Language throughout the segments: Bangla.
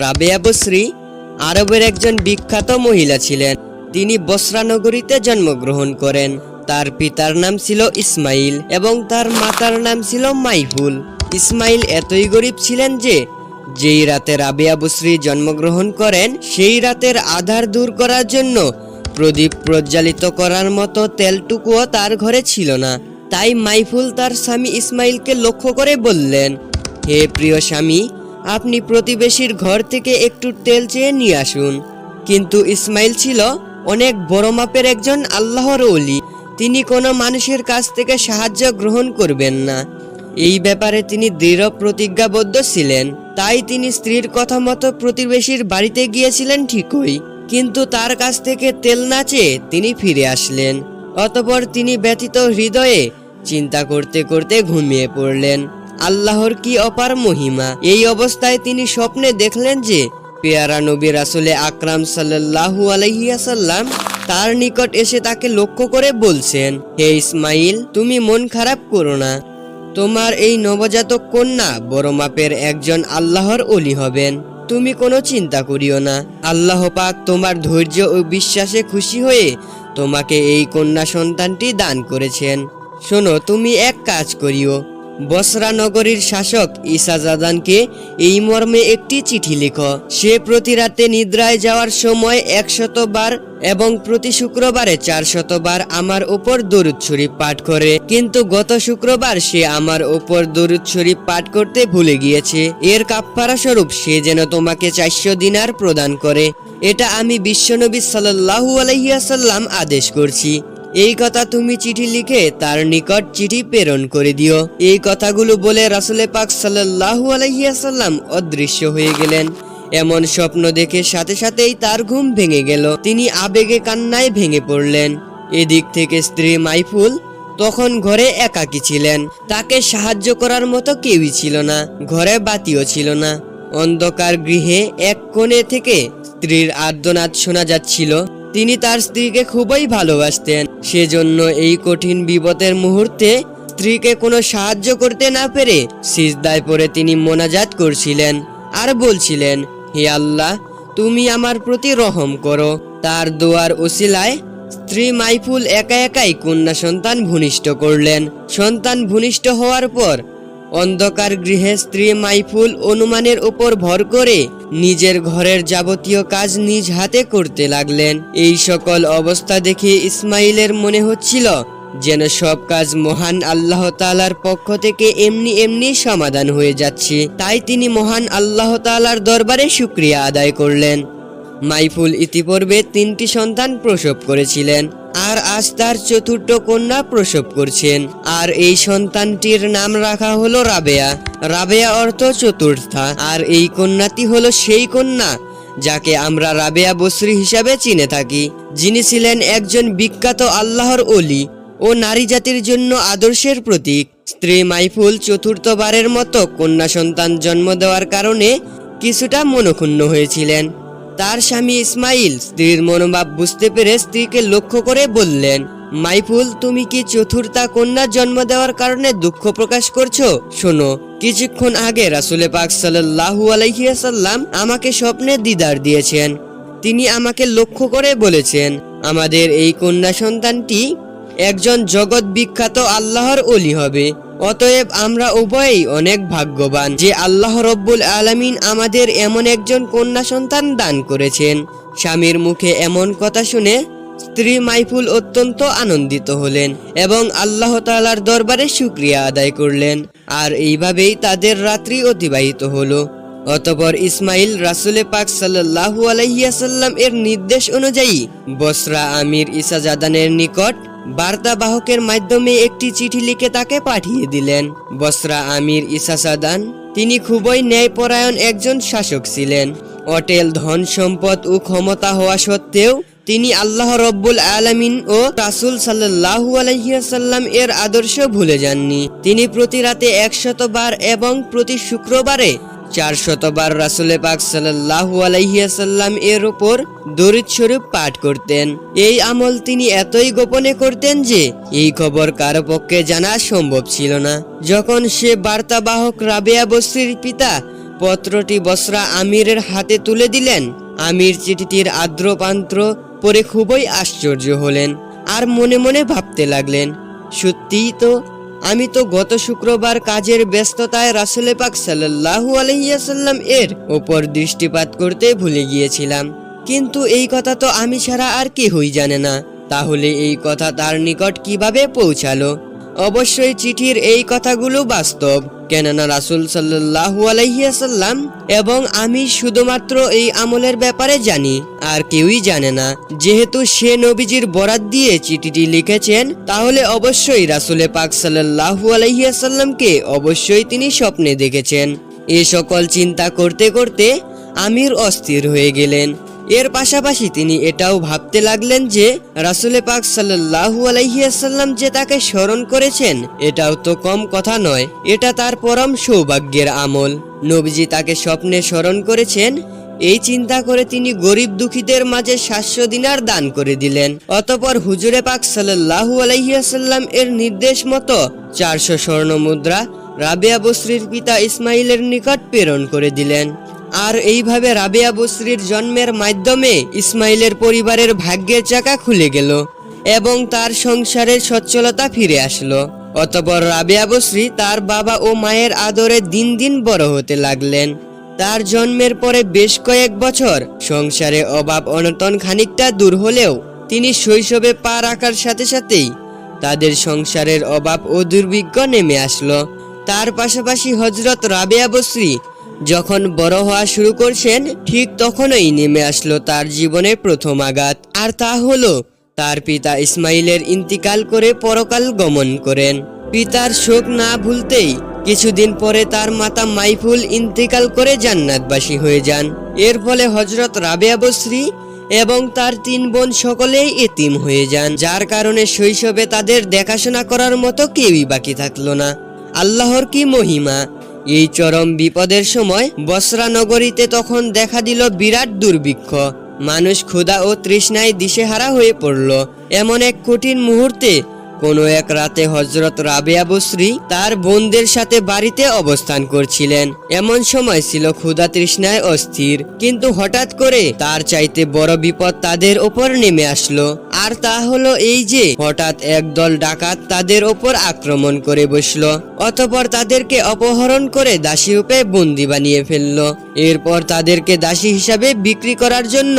রাবেয়া বসরি আরবের একজন বিখ্যাত মহিলা ছিলেন। তিনি বসরা নগরীতে জন্মগ্রহণ করেন। তার পিতার নাম ছিল ইসমাইল এবং তার মাতার নাম ছিল মাইফুল ইসমাইল এতই গরিব ছিলেন যে, যেই রাতে রাবেয়া বসরি জন্মগ্রহণ করেন, সেই রাতের আধার দূর করার জন্য প্রদীপ প্রজ্বালিত করার মতো তেলটুকুও তার ঘরে ছিল না। তাই মাইফুল তার স্বামী ইসমাইলকে লক্ষ্য করে বললেন, হে প্রিয় স্বামী আপনি প্রতিবেশীর ঘর থেকে একটু তেল চেয়ে নিয়ে আসুন। কিন্তু ইসমাইল ছিল অনেক বড় মাপের একজন আল্লাহর ওলি। তিনি কোনো মানুষের কাছ থেকে সাহায্য গ্রহণ করবেন না। এই ব্যাপারে তিনি দৃঢ় প্রতিজ্ঞাবদ্ধ ছিলেন। তাই তিনি স্ত্রীর কথা মতো প্রতিবেশীর বাড়িতে গিয়েছিলেন ঠিকই। কিন্তু তার কাছ থেকে তেল না চেয়ে তিনি ফিরে আসলেন। অতপর তিনি ব্যতীত হৃদয়ে চিন্তা করতে করতে ঘুমিয়ে পড়লেন। আল্লাহর কি অপার মহিমা? এই অবস্থায় তিনি স্বপ্নে দেখলেন যে পেয়ারা নবী রাসুলে আকরাম সাল্লাল্লাহু আলাইহাসাল্লাম তার নিকট এসে তাকে লক্ষ্য করে বলছেন, হে ইসমাইল তুমি মন খারাপ করো না। তোমার এই নবজাতক কন্যা বড় মাপের একজন আল্লাহর অলি হবেন। তুমি কোনো চিন্তা করিও না। আল্লাহ পাক তোমার ধৈর্য ও বিশ্বাসে খুশি হয়ে তোমাকে এই কন্যা সন্তানটি দান করেছেন। শোনো, তুমি এক কাজ করিও। বসরা নগরীর শাসক ইসাজাদানকে এই মর্মে একটি চিঠি লিখো। সে প্রতি রাতে নিদ্রায় যাওয়ার সময় একশত বার এবং প্রতি শুক্রবারে চার শতবার আমার ওপর দরুদ শরীফ পাঠ করে। কিন্তু গত শুক্রবার সে আমার ওপর দরুদ শরীফ পাঠ করতে ভুলে গিয়েছে। এর কাপ্পারা স্বরূপ সে যেন তোমাকে চারশো দিনার প্রদান করে। এটা আমি বিশ্বনবী সাল্লাহু আলহিয়াসাল্লাম আদেশ করছি। এই কথা তুমি চিঠি লিখে তার নিকট চিঠি প্রেরণ করে দিও। এই কথাগুলো বলে রাসুলে পাক সাল্লাহু আলহিয়াসাল্লাম অদৃশ্য হয়ে গেলেন। এমন স্বপ্ন দেখে সাথে সাথেই তার ঘুম ভেঙে গেল। তিনি আবেগে কান্নায় ভেঙে পড়লেন। এদিক থেকে স্ত্রী মাইফুল তখন ঘরে একাকী ছিলেন। তাকে সাহায্য করার মতো কেউই ছিল না, ঘরে বাতিও ছিল না। অন্ধকার গৃহে এক কোণে থেকে স্ত্রীর আর্দনাদ শোনা যাচ্ছিল। তিনি তার স্ত্রীকে খুবই ভালোবাসতেন। সেজন্য এই কঠিন বিপদের মুহূর্তে স্ত্রীকে কোনো সাহায্য করতে না পেরে সিজদায় পড়ে তিনি মোনাজাত করছিলেন আর বলছিলেন, হে আল্লাহ, তুমি আমার প্রতি রহম করো। তার দোয়ার ওসিলায় স্ত্রী মাইফুল একা একাই কন্যা সন্তান ভূনিষ্ঠ করলেন। সন্তান ভূনিষ্ঠ হওয়ার পর অন্ধকার গৃহে স্ত্রী মাইফুল অনুমানের উপর ভর করে নিজের ঘরের যাবতীয় কাজ নিজ হাতে করতে লাগলেন। এই সকল অবস্থা দেখে ইসমাইলের মনে হচ্ছিল যেন সব কাজ মহান আল্লাহ তালার পক্ষ থেকে এমনি এমনি সমাধান হয়ে যাচ্ছে। তাই তিনি মহান আল্লাহ তালার দরবারে শুক্রিয়া আদায় করলেন। মাইফুল ইতিপূর্বে তিনটি সন্তান প্রসব করেছিলেন। আর আজ তার চতুর্থ কন্যা প্রসব করছেন। আর এই সন্তানটির নাম রাখা হলো রাবেয়া। রাবেয়া অর্থ চতুর্থা। আর এই কন্যাটি হলো সেই কন্যা যাকে আমরা রাবেয়া বসরি হিসাবে চিনে থাকি, যিনি ছিলেন একজন বিখ্যাত আল্লাহর অলি ও নারী জাতির জন্য আদর্শের প্রতীক। স্ত্রী মাইফুল চতুর্থবারের মতো কন্যা সন্তান জন্ম দেওয়ার কারণে কিছুটা মনক্ষুণ্ণ হয়েছিলেন। তার স্বামী ইসমাইল স্ত্রীর মনোভাব বুঝতে পেরে স্ত্রীকে লক্ষ্য করে বললেন, মাইফুল, তুমি কি চতুর্থা কন্যা জন্ম দেওয়ার কারণে দুঃখ প্রকাশ করছ? শোনো, কিছুক্ষণ আগে রাসুলে পাক সাল্লাহু আলাইহিয়াসাল্লাম আমাকে স্বপ্নে দিদার দিয়েছেন। তিনি আমাকে লক্ষ্য করে বলেছেন, আমাদের এই কন্যা সন্তানটি একজন জগৎ বিখ্যাত আল্লাহর অলি হবে। অতএব আমরা উভয়েই অনেক ভাগ্যবান যে আল্লাহ রব্বুল আলামিন আমাদের এমন একজন কন্যা সন্তান দান করেছেন। স্বামীর মুখে এমন কথা শুনে স্ত্রী মাইফুল অত্যন্ত আনন্দিত হলেন এবং আল্লাহ তাআলার দরবারে শুক্রিয়া আদায় করলেন। আর এইভাবেই তাদের রাত্রি অতিবাহিত হলো। অতপর ইসমাইল রাসুলে পাক সাল্লাহু আলাইসাল্লাম এর নির্দেশ অনুযায়ী বসরা আমির ইসাজাদানের নিকট বার্তাবাহকের মাধ্যমে একটি চিঠি লিখে তাকে পাঠিয়ে দিলেন। বসরা আমির ইসাসাদান তিনি খুবই ন্যায়পরায়ণ একজন শাসক ছিলেন। অটেল ধন সম্পদ ও ক্ষমতা হওয়া সত্ত্বেও তিনি আল্লাহ রব্বুল আলামিন ও রাসুল সাল্লাহু আলহিহাসাল্লাম এর আদর্শ ভুলে যাননি। তিনি প্রতি রাতে একশত বার এবং প্রতি শুক্রবারে চার শতবার রাসুলে পাক সাল্লাহু আলাইসাল্লাম এর উপর দরিদ স্বরূপ পাঠ করতেন। এই আমল তিনি এতই গোপনে করতেন যে এই খবর কারও পক্ষে জানা সম্ভব ছিল না। যখন সে বার্তাবাহক রাবেয়া বস্রির পিতা পত্রটি বসরা আমিরের হাতে তুলে দিলেন, আমির চিঠিটির আর্দ্র পান্ত্র পরে খুবই আশ্চর্য হলেন আর মনে মনে ভাবতে লাগলেন, সত্যিই তো আমি তো গত শুক্রবার কাজের ব্যস্ততায় রাসুলে পাক সাল্লাহু আলহিয়াসাল্লাম এর ওপর দৃষ্টিপাত করতে ভুলে গিয়েছিলাম। কিন্তু এই কথা তো আমি ছাড়া আর কেহই জানে না। তাহলে এই কথা তার নিকট কীভাবে পৌঁছালো? অবশ্যই চিঠির এই কথাগুলো বাস্তব। কেননা রাসুল সাল্লাহু এবং আমি শুধুমাত্র এই আমলের ব্যাপারে জানি, আর কেউই জানে না। যেহেতু সে নবীজির বরাত দিয়ে চিঠিটি লিখেছেন, তাহলে অবশ্যই রাসুলে পাক সাল্লাহু আলাইসাল্লামকে অবশ্যই তিনি স্বপ্নে দেখেছেন। এ সকল চিন্তা করতে করতে আমির অস্থির হয়ে গেলেন। এর পাশাপাশি তিনি এটাও ভাবতে লাগলেন যে রাসুলে পাক সাল্লাহু আলাইসাল্লাম যে তাকে স্মরণ করেছেন, এটাও তো কম কথা নয়। এটা তার পরম সৌভাগ্যের আমল। নবীজি তাকে স্বপ্নে স্মরণ করেছেন। এই চিন্তা করে তিনি গরিব দুঃখীদের মাঝে সাতশো দিনার দান করে দিলেন। অতপর হুজুরে পাক সাল্লাহু আলাইসাল্লাম এর নির্দেশ মতো চারশো স্বর্ণ মুদ্রা রাবেয়া বসরির পিতা ইসমাইলের নিকট প্রেরণ করে দিলেন। আর এইভাবে রাবেয়া বসরির জন্মের মাধ্যমে ইসমাইলের পরিবারের ভাগ্যের চাকা খুলে গেল এবং তার সংসারের সচ্ছলতা ফিরে আসলো। অতপর রাবেয়া বসরি তার বাবা ও মায়ের আদরে দিন দিন বড় হতে লাগলেন। তার জন্মের পরে বেশ কয়েক বছর সংসারে অভাব অনটন খানিকটা দূর হলেও তিনি শৈশবে পা রাখার সাথে সাথেই তাদের সংসারের অভাব ও দুর্ভিক্ষ নেমে আসলো। তার পাশাপাশি হজরত রাবেয়া বসরি যখন বড় হওয়া শুরু করছেন, ঠিক তখনই নেমে আসলো তার জীবনের প্রথম আঘাত। আর তা হলো, তার পিতা ইসমাইলের ইন্তিকাল করে পরকাল গমন করেন। পিতার শোক না ভুলতেই কিছুদিন পরে তার মাতা মাইফুল ইন্তিকাল করে জান্নাতবাসী হয়ে যান। এর ফলে হজরত রাবেয়া বসরি এবং তার তিন বোন সকলেই এতিম হয়ে যান। যার কারণে শৈশবে তাদের দেখাশোনা করার মতো কেউই বাকি থাকল না। আল্লাহর কি মহিমা? এই চরম বিপদের সময় বসরা নগরীতে তখন দেখা দিল বিরাট দুর্ভিক্ষ। মানুষ ক্ষুধা ও তৃষ্ণায় দিশেহারা হয়ে পড়ল। এমন এক কঠিন মুহূর্তে কোনো এক রাতে হজরত রাবেয়া বসরি তার বোনদের সাথে বাড়িতে অবস্থান করছিলেন। এমন সময় ছিল ক্ষুধা তৃষ্ণায় অস্থির, কিন্তু হঠাৎ করে তার চাইতে বড় বিপদ তাদের ওপর নেমে আসলো। আর তা হলো এই যে, হঠাৎ একদল ডাকাত তাদের ওপর আক্রমণ করে বসল, অতপর তাদেরকে অপহরণ করে দাসী রূপে বন্দি বানিয়ে ফেলল। এরপর তাদেরকে দাসী হিসাবে বিক্রি করার জন্য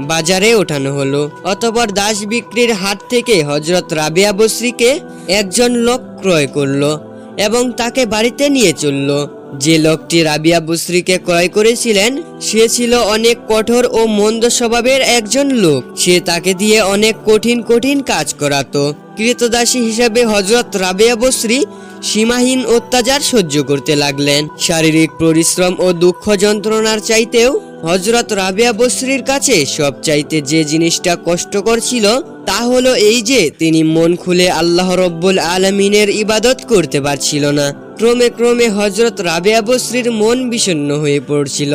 বাজারে ওঠানো হলো। অতপর দাস বিক্রির হাট থেকে হজরত রাবিয়া বসরিকে একজন লোক ক্রয় করল এবং তাকে বাড়িতে নিয়ে চলল। যে লোকটি রাবিয়া বুশ্রীকে ক্রয় করেছিলেন, সে ছিল অনেক কঠোর ও মন্দ স্বভাবের একজন লোক। সে তাকে দিয়ে অনেক কঠিন কঠিন কাজ করাতো। কৃতদাসী হিসাবে হজরত রাবেয়া বসরি সীমাহীন অত্যাচার সহ্য করতে লাগলেন। শারীরিক পরিশ্রম ও দুঃখ যন্ত্রণার চাইতেও হজরত রাবেয়া বসরির কাছে সব চাইতে যে জিনিসটা কষ্টকর ছিল, তা হলো এই যে তিনি মন খুলে আল্লাহ রব্বুল আলমিনের ইবাদত করতে পারছিল না। ক্রমে ক্রমে হজরত রাবেয়া বসরির মন বিষণ্ণ হয়ে পড়ছিল।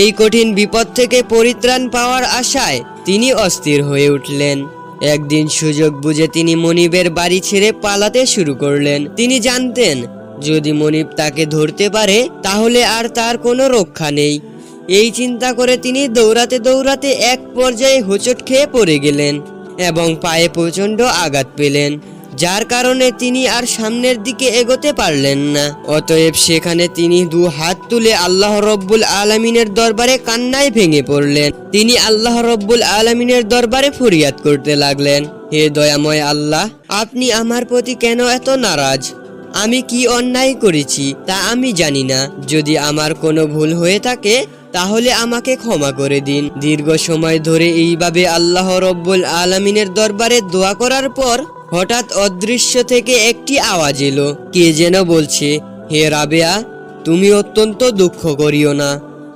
এই কঠিন বিপদ থেকে পরিত্রাণ পাওয়ার আশায় তিনি অস্থির হয়ে উঠলেন। একদিন সুযোগ বুঝে তিনি মনিবের বাড়ি ছেড়ে পালাতে শুরু করলেন। তিনি জানতেন, যদি মনিব তাকে ধরতে পারে, তাহলে আর তার কোনো রক্ষা নেই। এই চিন্তা করে তিনি দৌড়াতে দৌড়াতে এক পর্যায়ে হোঁচট খেয়ে পড়ে গেলেন এবং পায়ে প্রচণ্ড আঘাত পেলেন। যার কারণে তিনি আর সামনের দিকে এগোতে পারলেন না। অতএব সেখানে তিনি দু হাত তুলে আল্লাহ রব্বুল আলমিনের দরবারে কান্নায় ভেঙে পড়লেন। তিনি আল্লাহ রব্বুল আলমিনের দরবারে ফরিয়াদ করতে লাগলেন। হে দয়াময় আল্লাহ, আপনি আমার প্রতি কেন এত নারাজ? আমি কি অন্যায় করেছি তা আমি জানি না। যদি আমার কোনো ভুল হয়ে থাকে, তাহলে আমাকে ক্ষমা করে দিন। দীর্ঘ সময় ধরে এইভাবে আল্লাহ রব্বুল আলমিনের দরবারে দোয়া করার পর হঠাৎ অদৃশ্য থেকে একটি আওয়াজ এলো। কে যেন বলছে, হে রাবেয়া, তুমি অত্যন্ত দুঃখ করিও না।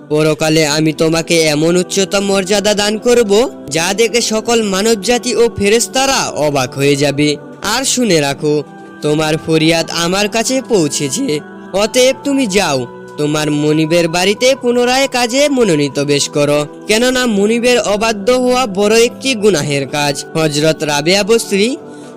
পরকালে আমি তোমাকে এমন উচ্চতম মর্যাদা দান করব, যা দেখে সকল মানবজাতি ও ফেরেস্তারা অবাক হয়ে যাবে। আর শুনে রাখো, তোমার ফরিয়াদ আমার কাছে পৌঁছেছে। অতএব তুমি যাও, তোমার মনিবের বাড়িতে পুনরায় কাজে মনোনীত বেশ করো। কেননা মনিবের অবাধ্য হওয়া বড় একটি গুনাহের কাজ। হজরত রাবেয়া বস্ত্রী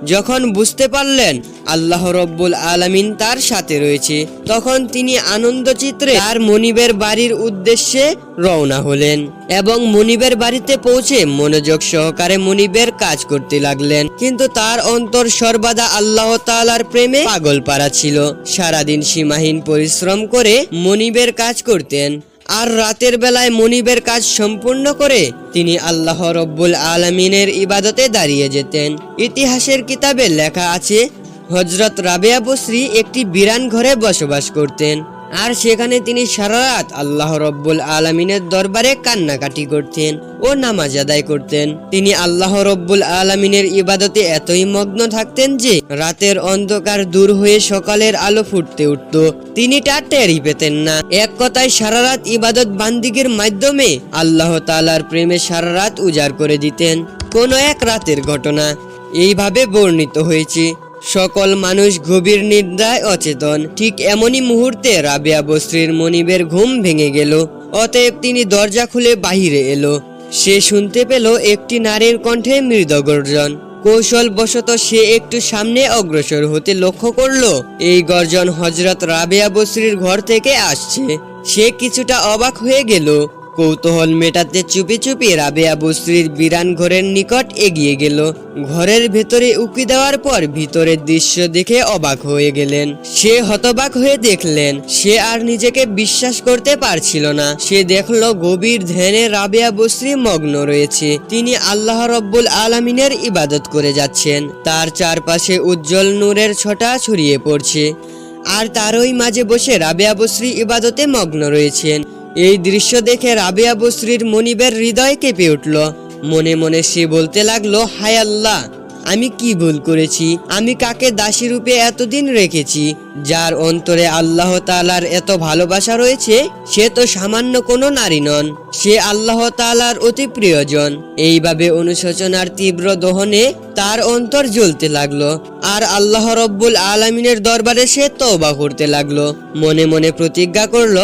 যখন বুঝতে পারলেন আল্লাহ রব্বুল আলামিন তার সাথে রয়েছে, তখন তিনি আনন্দচিত্রে তার মনিবের বাড়ির উদ্দেশ্যে রওনা হলেন এবং মনিবের বাড়িতে পৌঁছে মনোযোগ সহকারে মনিবের কাজ করতে লাগলেন। কিন্তু তার অন্তর সর্বদা আল্লাহ তাআলার প্রেমে পাগল পারা ছিল। সারাদিন সীমাহীন পরিশ্রম করে মনিবের কাজ করতেন। আর রাতের বেলায় মনিবের কাজ সম্পূর্ণ করে তিনি আল্লাহ রব্বুল আলমিনের ইবাদতে দাঁড়িয়ে যেতেন। ইতিহাসের কিতাবে লেখা আছে হজরত রাবেয়া বসরি একটি বিরান ঘরে বসবাস করতেন। আর সেখানে তিনি সারা রাত আল্লাহ রব্বুল আলমিনের দরবারে কান্নাকাটি করতেন ও নামাজ আদায় করতেন। তিনি আল্লাহ রব্বুল আলমিনের ইবাদতে এতই মগ্ন থাকতেন যে রাতের অন্ধকার দূর হয়ে সকালের আলো ফুটতে উঠত। তিনি তা টেরই পেতেন না। এক কথায় সারা রাত ইবাদত বান্দিগের মাধ্যমে আল্লাহ তালার প্রেমে সারা রাত উজাড় করে দিতেন। কোনো এক রাতের ঘটনা এইভাবে বর্ণিত হয়েছে। সকল মানুষ গভীর নিদ্রায় অচেতন। ঠিক এমনই মুহূর্তে রাবিয়া বস্ত্রীর মনিবের ঘুম ভেঙে গেল। অতএব তিনি দরজা খুলে বাহিরে এলো। সে শুনতে পেল একটি নারীর কণ্ঠে মৃদ গর্জন কৌশল বশত সে একটু সামনে অগ্রসর হতে লক্ষ্য করল, এই গর্জন হজরত রাবেয়া বস্রির ঘর থেকে আসছে। সে কিছুটা অবাক হয়ে গেল। কৌতূহল মেটাতে চুপি চুপি রাবেয়া বস্রির বিরান ঘরের নিকট এগিয়ে গেল। ঘরের ভেতরে উকি দেওয়ার পর ভিতরের দৃশ্য দেখে অবাক হয়ে গেলেন। সে হতবাক হয়ে দেখলেন, সে আর নিজেকে বিশ্বাস করতে পারছিল না। সে দেখল গভীর ধ্যানে রাবেয়া বস্রি মগ্ন রয়েছে। তিনি আল্লাহ রব্বুল আলমিনের ইবাদত করে যাচ্ছেন। তার চারপাশে উজ্জ্বল নূরের ছটা ছড়িয়ে পড়ছে। আর তারই মাঝে বসে রাবেয়া বস্রি ইবাদতে মগ্ন রয়েছেন। এই দৃশ্য দেখে রাবেয়া বস্রির মনিবের হৃদয় কেঁপে উঠল। মনে মনে সে বলতে লাগল, হায় আল্লাহ, আমি কি ভুল করেছি? আমি কাকে দাসী রূপে এতদিন রেখেছি? যার অন্তরে আল্লাহ তালার এত ভালোবাসা রয়েছে, সে তো সামান্য কোনো নারী নন। সে আল্লাহ তালার অতি প্রিয়জন। এইভাবে অনুশোচনার তীব্র দহনে তার অন্তর জ্বলতে লাগল। আর আল্লাহ রব্বুল আলমিনের দরবারে সে তওবা করতে লাগল। মনে মনে প্রতিজ্ঞা করল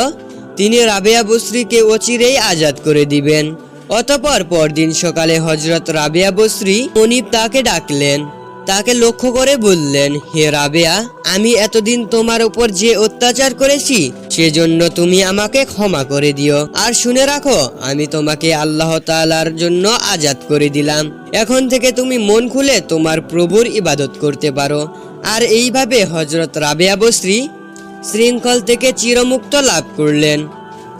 তিনি রাবেয়া বস্রিকে অচিরেই আজাদ করে দিবেন। অতপর পরদিন সকালে হজরত রাবেয়া বস্রি মনিব তাকে ডাকলেন। তাকে লক্ষ্য করে বললেন, হে রাবেয়া, আমি এতদিন তোমার উপর যে অত্যাচার করেছি, সেজন্য তুমি আমাকে ক্ষমা করে দিও। আর শুনে রাখো, আমি তোমাকে আল্লাহ তাআলার জন্য আজাদ করে দিলাম। এখন থেকে তুমি মন খুলে তোমার প্রভুর ইবাদত করতে পারো। আর এইভাবে হজরত রাবেয়া বস্রি শৃঙ্খল থেকে চিরমুক্ত লাভ করলেন।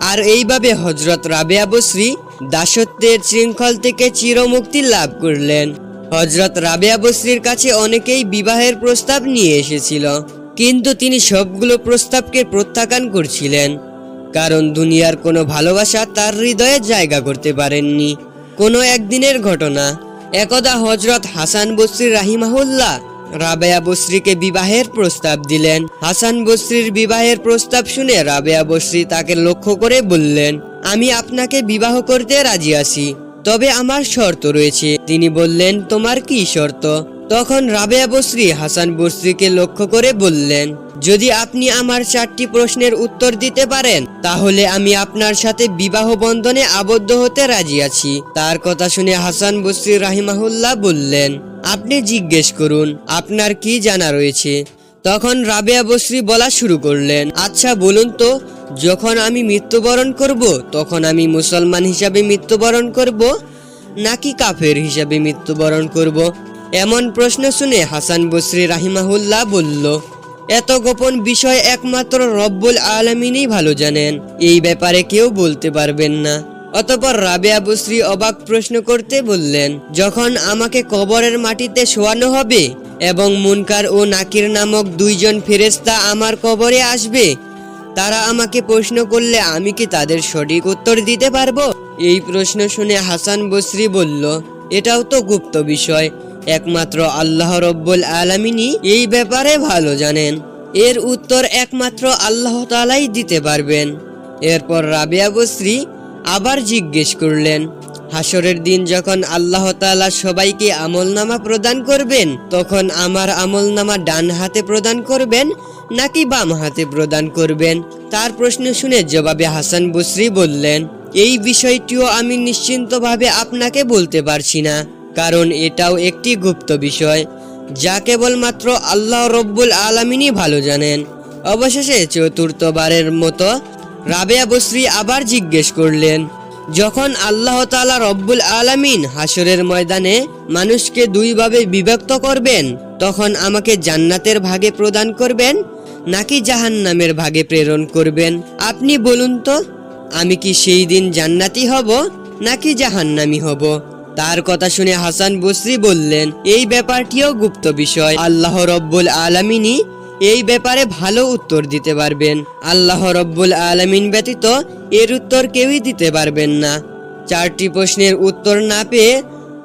আর এইভাবে হজরত রাবেয়া বসরি দাসত্বের শৃঙ্খল থেকে চিরমুক্তি লাভ করলেন। হজরত রাবেয়া বসরির কাছে অনেকেই বিবাহের প্রস্তাব নিয়ে এসেছিল, কিন্তু তিনি সবগুলো প্রস্তাবকে প্রত্যাখ্যান করছিলেন। কারণ দুনিয়ার কোনো ভালোবাসা তার হৃদয়ে জায়গা করতে পারেননি। কোনো একদিনের ঘটনা, একদা হজরত হাসান বসরি রাহিমাহুল্লাহ রাবেয়া বশ্রীকে বিবাহের প্রস্তাব দিলেন। হাসান বশ্রীর বিবাহের প্রস্তাব শুনে রাবেয়া বশ্রী তাকে লক্ষ্য করে বললেন, আমি আপনাকে বিবাহ করতে রাজি আছি, তবে আমার শর্ত রয়েছে। তিনি বললেন, তোমার কি শর্ত? তখন রাবেয়া বসরি হাসান বসরিকে লক্ষ্য করে বললেন, যদি আপনি আমার চারটি প্রশ্নের উত্তর দিতে পারেন, তাহলে আমি আপনার সাথে বিবাহ বন্ধনে আবদ্ধ হতে রাজি আছি। তার কথা শুনে হাসান বসরি রাহিমাহুল্লাহ বললেন, আপনি জিজ্ঞেস করুন, আপনার কি জানা রয়েছে? তখন রাবেয়া বসরি বলা শুরু করলেন আচ্ছা বলুন তো, যখন আমি মৃত্যুবরণ করব, তখন আমি মুসলমান হিসাবে মৃত্যুবরণ করব, নাকি কাফের হিসাবে মৃত্যুবরণ করব? এমন প্রশ্ন শুনে হাসান বসরি রাহিমাহুল্লাহ বলল, এত গোপন বিষয় একমাত্র রব্বুল আলমিনই ভালো জানেন। এই ব্যাপারে কেউ বলতে পারবেন না। অতপর রাবেয়া বসরি অবাক প্রশ্ন করতে বললেন, যখন আমাকে কবরের মাটিতে শোয়ানো হবে এবং মুনকার ও নাকির নামক দুইজন ফেরেস্তা আমার কবরে আসবে, তারা আমাকে প্রশ্ন করলে আমি কি তাদের সঠিক উত্তর দিতে পারব? এই প্রশ্ন শুনে হাসান বসরি বলল, এটাও তো গুপ্ত বিষয়। একমাত্র আল্লাহ রব্বুল আলামিনই এই ব্যাপারে ভালো জানেন। এর উত্তর একমাত্র আল্লাহ তালাই দিতে পারবেন। এরপর রাবিয়া বসরি আবার জিজ্ঞেস করলেন হাসরের দিন যখন আল্লাহ তাআলা সবাইকে আমলনামা প্রদান করবেন, তখন আমার আমলনামা ডান হাতে প্রদান করবেন নাকি বাম হাতে প্রদান করবেন? তার প্রশ্ন শুনে জবাবে হাসান বসরি বললেন, এই বিষয়টিও আমি নিশ্চিন্তভাবে আপনাকে বলতে পারছি না। কারণ এটাও একটি গুপ্ত বিষয়, যা কেবলমাত্র আল্লাহ রব্বুল আলমিনই ভালো জানেন। অবশেষে চতুর্থবারের মতো রাবেয়া বসরি আবার জিজ্ঞেস করলেন, যখন আল্লাহ তাআলা রব্বুল আলামিন হাসরের ময়দানে মানুষকে দুইভাবে বিভক্ত করবেন, তখন আমাকে জান্নাতের ভাগে প্রদান করবেন নাকি জাহান্নামের ভাগে প্রেরণ করবেন? আপনি বলুন তো, আমি কি সেই দিন জান্নাতি হব নাকি জাহান্নামি হব? তার কথা শুনে হাসান বসরি বললেন, এই ব্যাপারটিও গুপ্ত বিষয়। আল্লাহ রব্বুল আলামিনই এই ব্যাপারে ভালো উত্তর দিতে পারবেন। আল্লাহ রব্বুল আলামিন ব্যতীত এর উত্তর কেউই দিতে পারবেন না। চারটি প্রশ্নের উত্তর না পেয়ে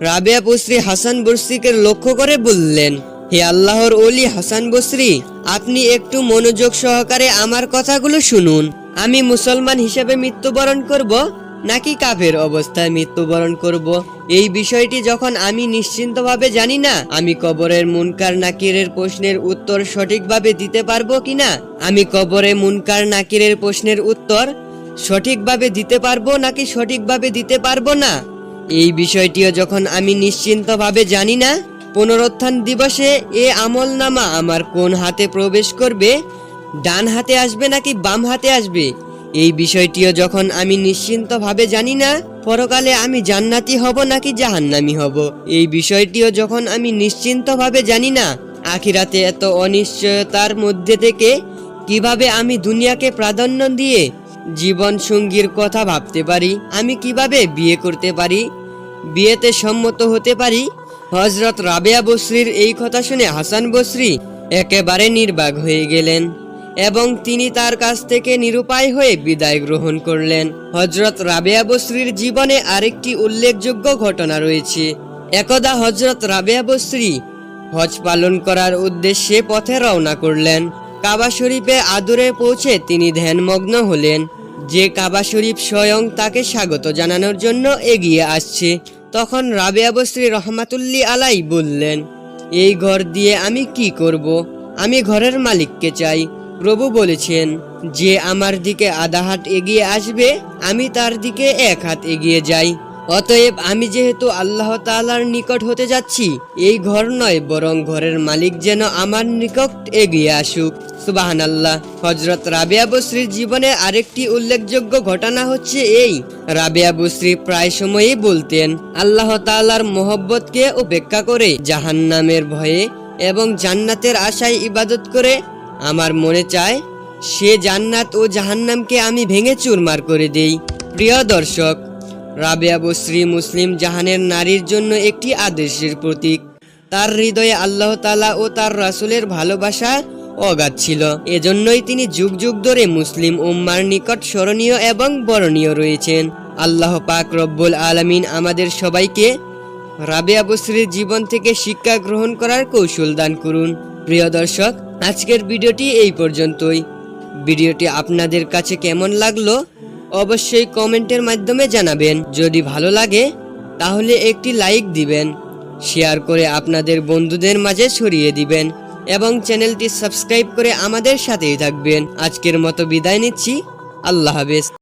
রাবেয়া বসরি হাসান বসরিকে লক্ষ্য করে বললেন, হে আল্লাহর ওলি হাসান বসরি, আপনি একটু মনোযোগ সহকারে আমার কথাগুলো শুনুন। আমি মুসলমান হিসেবে মৃত্যুবরণ করব নাকি কাফের অবস্থায় মৃত্যুবরণ করব? এই বিষয়টি যখন আমি নিশ্চিন্তভাবে জানি না, আমি কবরের মুনকার নাকিরের প্রশ্নের উত্তর সঠিকভাবে দিতে পারব কিনা? আমি কবরে মুনকার নাকিরের প্রশ্নের উত্তর সঠিকভাবে দিতে পারব নাকি সঠিকভাবে দিতে পারব না? এই বিষয়টিও যখন আমি নিশ্চিন্তভাবে জানি না, পুনরুত্থান দিবসে এ আমল নামা আমার কোন হাতে প্রবেশ করবে? ডান হাতে আসবে নাকি বাম হাতে আসবে? এই বিষয়টিও যখন আমি নিশ্চিন্তভাবে জানি না, পরকালে আমি জান্নাতি হব নাকি জাহান্নামি হব? এই বিষয়টিও যখন আমি নিশ্চিন্তভাবে জানি না, আখিরাতে এত অনিশ্চয়তার মধ্যে থেকে কীভাবে আমি দুনিয়াকে প্রাধান্য দিয়ে জীবন সঙ্গীর কথা ভাবতে পারি? আমি কীভাবে বিয়ে করতে পারি? বিয়েতে সম্মত হতে পারি? হজরত রাবেয়া বসরির এই কথা শুনে হাসান বসরি একেবারে নির্বাক হয়ে গেলেন। এবং তিনি তার কাছ থেকে নিরুপায় হয়ে বিদায় গ্রহণ করলেন। হজরত রাবেয়া বসরির জীবনে আরেকটি উল্লেখযোগ্য ঘটনা রয়েছে। একদা হজরত রাবেয়া বসরি হজ পালন করার উদ্দেশ্যে পথে রওনা করলেন। কাবা শরীফে আদুরে পৌঁছে তিনি ধ্যানমগ্ন হলেন। যে কাবা শরীফ স্বয়ং তাকে স্বাগত জানানোর জন্য এগিয়ে আসছে। তখন রাবেয়া বসরি রহমাতুল্লি আলাই বললেন, এই ঘর দিয়ে আমি কি করব? আমি ঘরের মালিককে চাই। প্রভু বলেছেন, যে আমার দিকে আধা হাত এগিয়ে আসবে, আমি তার দিকে এক হাত এগিয়ে যাই। অতএব আমি যেহেতু আল্লাহ তাআলার নিকট হতে যাচ্ছি, এই ঘর নয়, বরং ঘরের মালিক যেন আমার নিকট এগিয়ে আসুক। সুবাহান আল্লাহ হজরত রাবেয়া বসরির জীবনে আরেকটি উল্লেখযোগ্য ঘটনা হচ্ছে এই। রাবেয়া বসরি প্রায় সময়ই বলতেন, আল্লাহ তাআলার মোহব্বতকে উপেক্ষা করে জাহান্নামের ভয়ে এবং জান্নাতের আশায় ইবাদত করে আমার মনে চায়, সে জান্নাত ও জাহান্নামকে আমি ভেঙে চুরমার করে দেই। প্রিয় দর্শক রাবেয়া বসরি মুসলিম জাহানের নারীর জন্য একটি আদর্শের প্রতীক। তার হৃদয়ে আল্লাহ তালা ও তার রাসুলের ভালোবাসা অগাধ ছিল। এজন্যই তিনি যুগ যুগ ধরে মুসলিম উম্মার নিকট স্মরণীয় এবং বরণীয় রয়েছেন। আল্লাহ পাক রব্বুল আলামিন আমাদের সবাইকে রাবেয়া বসরির জীবন থেকে শিক্ষা গ্রহণ করার কৌশল দান করুন। প্রিয় দর্শক আজকের ভিডিওটি এই পর্যন্তই। ভিডিওটি আপনাদের কাছে কেমন লাগল অবশ্যই কমেন্টের মাধ্যমে জানাবেন। যদি ভালো লাগে, তাহলে একটি লাইক দিবেন, শেয়ার করে আপনাদের বন্ধুদের মাঝে ছড়িয়ে দিবেন এবং চ্যানেলটি সাবস্ক্রাইব করে আমাদের সাথেই থাকবেন। আজকের মতো বিদায় নিচ্ছি। আল্লাহ হাফেজ।